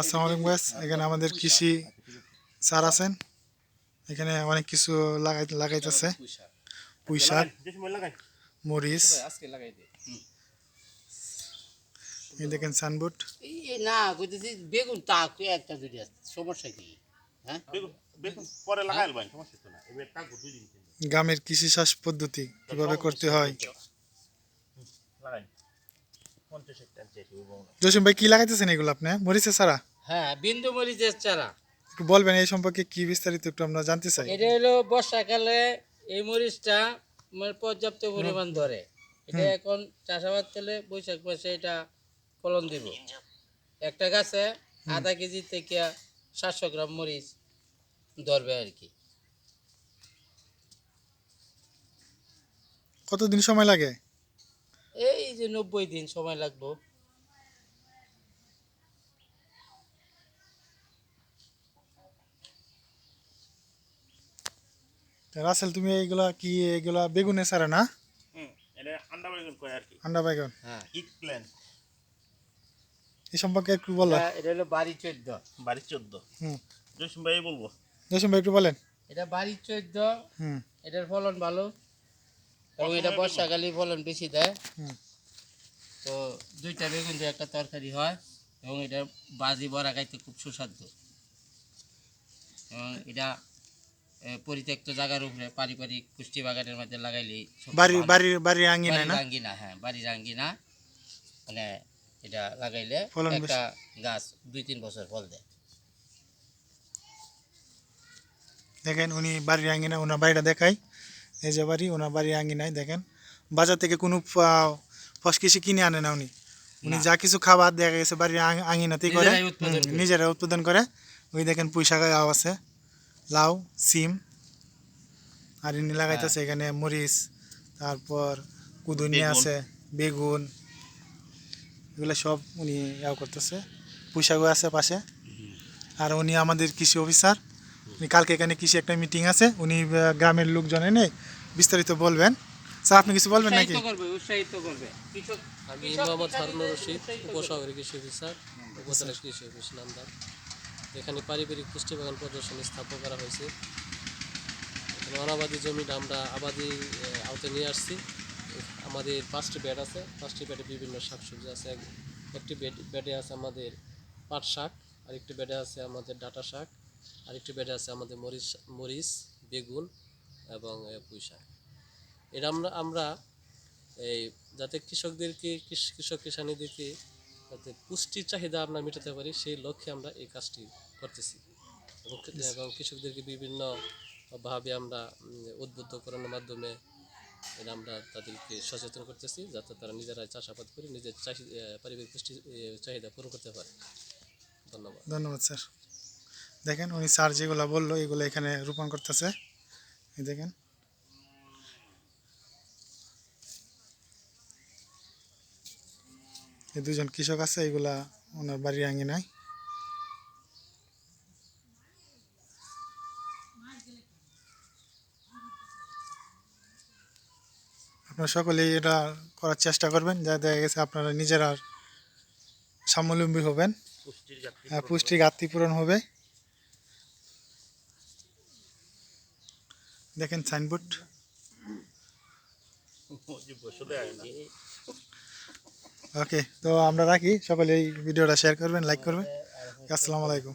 আসসালামু আলাইকুম গাইস এখানে আমাদের কৃষি স্যার আছেন। এখানে অনেক কিছু লাগাই লাগাইতেছে। পুঁই শাক যে সময় লাগাই। মরিচ। আজকে লাগাই দে এই দেখেন সানবোর্ড। না কইতেছি বেগুন তাক একটা দুটি সমস্যা কি? হ্যাঁ। গ্রামের কৃষি চাষ পদ্ধতি কীভাবে করতে হয়? পঞ্চাশ। জসিম ভাই কি লাগাইতেছেন এগুলো আপনি? মরিচে ছাড়া হ্যাঁ বিন্দু মরিচের চারা। একটু বলবেন এই সম্পর্কে কি বিস্তারিত একটু আমরা জানতে চাই। এটা হলো বর্ষাকালে এই মরিচটা মানে পর্যাপ্ত পরিমাণ ধরে। এটা এখন চাষাবাদ বৈশাখ মাসে এটা ফলন দিব। একটা গাছে আধা কেজি থেকে সাতশো গ্রাম মরিচ ধরবে আর কি। কতদিন সময় লাগে? যে নব্বই দিন সময় লাগবো। রাসেল তুমি এইগুলা কি এগুলা বেগুনে ছাড়া না? আন্ডা বেগুন কয় আর কি। আন্ডা বাইগন হ্যাঁ। প্ল্যান এই সম্পর্কে একটু বলো। এটা- হলো বাড়ি চোদ্দ। বাড়ির চোদ্দ। হুম। জসিম ভাই বলব। জসিম ভাই একটু বলেন। এটা বাড়ির চোদ্দ। হুম। এটার ফলন ভালো। এবং এটা বর্ষাকালে ফলন বেশি দেয়। হুম। তো দুইটা বেগুন দিয়ে একটা তরকারি হয় এবং এটা বাজি বড়া খাইতে খুব সুস্বাদু। এবং এটা পরিত্যক্ত জায়গার উপরে পারিবারিক পুষ্টি বাগানের মধ্যে লাগাইলে বাড়ির বাড়ির বাড়ির আঙ্গিনায় না? আঙ্গিনা হ্যাঁ বাড়ির আঙ্গিনা। মানে এটা লাগাইলে একটা গাছ দুই তিন বছর ফল দেয়। দেখেন উনি বাড়ির আঙ্গিনা ওনার বাড়িটা দেখাই। এই যে বাড়ি ওনার বাড়ির আঙ্গিনায় দেখেন। বাজার থেকে কোনো ফসকিসি কিনে আনে না উনি। উনি যা কিছু খাবার দেখা গেছে বাড়ির আং- আঙ্গিনাতেই করে নিজেরা উৎপাদন করে। ওই দেখেন পুঁই শাক আছে লাউ সিম আর ইনি লাগাইতেছে এখানে মরিচ তারপর কুদুনি আছে বেগুন এগুলো সব উনি ইয়াও করতেছে পুঁই শাকও আছে পাশে। আর উনি আমাদের কৃষি অফিসার উনি কালকে এখানে কৃষি একটা মিটিং আছে উনি গ্রামের লোকজন এনে বিস্তারিত বলবেন। স্যার আপনি কিছু বলবেন নাকি? করবে উৎসাহিত করবে। কৃষক আমি মোহাম্মদ হারুনুর রশিদ কৃষি অফিসার উপজেলা কৃষি অফিস নামদার। এখানে পারিবারিক পুষ্টি বাগান প্রদর্শনী স্থাপন করা হয়েছে। অনাবাদি জমিটা আমরা আবাদি আওতায় নিয়ে আসছি। আমাদের পাঁচটি বেড আছে। পাঁচটি বেডে বিভিন্ন শাকসবজি আছে। একটি বেড বেডে আছে আমাদের পাট শাক আরেকটি বেডে আছে আমাদের ডাটা শাক আরেকটি বেডে আছে আমাদের মরিচ মরিচ বেগুন এবং পুঁই শাক। এটা আমরা আমরা এই যাতে কৃষকদেরকে কৃষ- কৃষক কিষানীদেরকে যাতে পুষ্টির চাহিদা আমরা মেটাতে পারি সেই লক্ষ্যে আমরা এই কাজটি করতেছি। এবং এবং কৃষকদেরকে বিভিন্ন ভাবে আমরা উম, উদ্বুদ্ধকরণের মাধ্যমে এটা আমরা তাদেরকে সচেতন করতেছি যাতে তারা নিজেরা চাষাবাদ করে নিজের চাষি আহ, পারিবারিক পুষ্টি চাহিদা পূরণ করতে পারে। ধন্যবাদ। ধন্যবাদ স্যার। দেখেন উনি স্যার যেগুলো বলল এগুলো এখানে রোপণ করতেছে। দেখেন। এই দুজন কৃষক আছে এগুলা ওনার বাড়ির আঙ্গিনায় আপনারা সকলেই এটা করার চেষ্টা করবেন যা দেখা গেছে আপনারা নিজেরা স্বাবলম্বী হবেন। পুষ্টির ঘাটতি হ্যাঁ, ঘাটতি পূরণ হবে। দেখেন সাইনবোর্ড। ওকে তো আমরা রাখি। সকলে এই ভিডিওটা শেয়ার করবেন লাইক করবেন। আসসালামু আলাইকুম।